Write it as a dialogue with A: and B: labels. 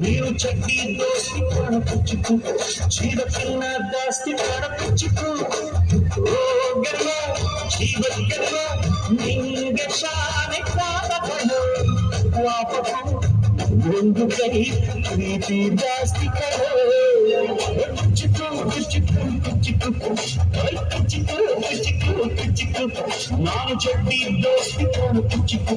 A: మీరు చట్టి దోస్తి పడపుచ్చుకు చీర పిల్ల దాస్తి పడపుచ్చుకు జీవగలో నింగశాని పాపము పాపము ఒందు కై ప్రీతి దాస్తి కరో చిక్కు చిక్కు చిక్కు చిక్కు చిక్కు చిక్కు నాను చెడ్డి దోసి చిక్కు.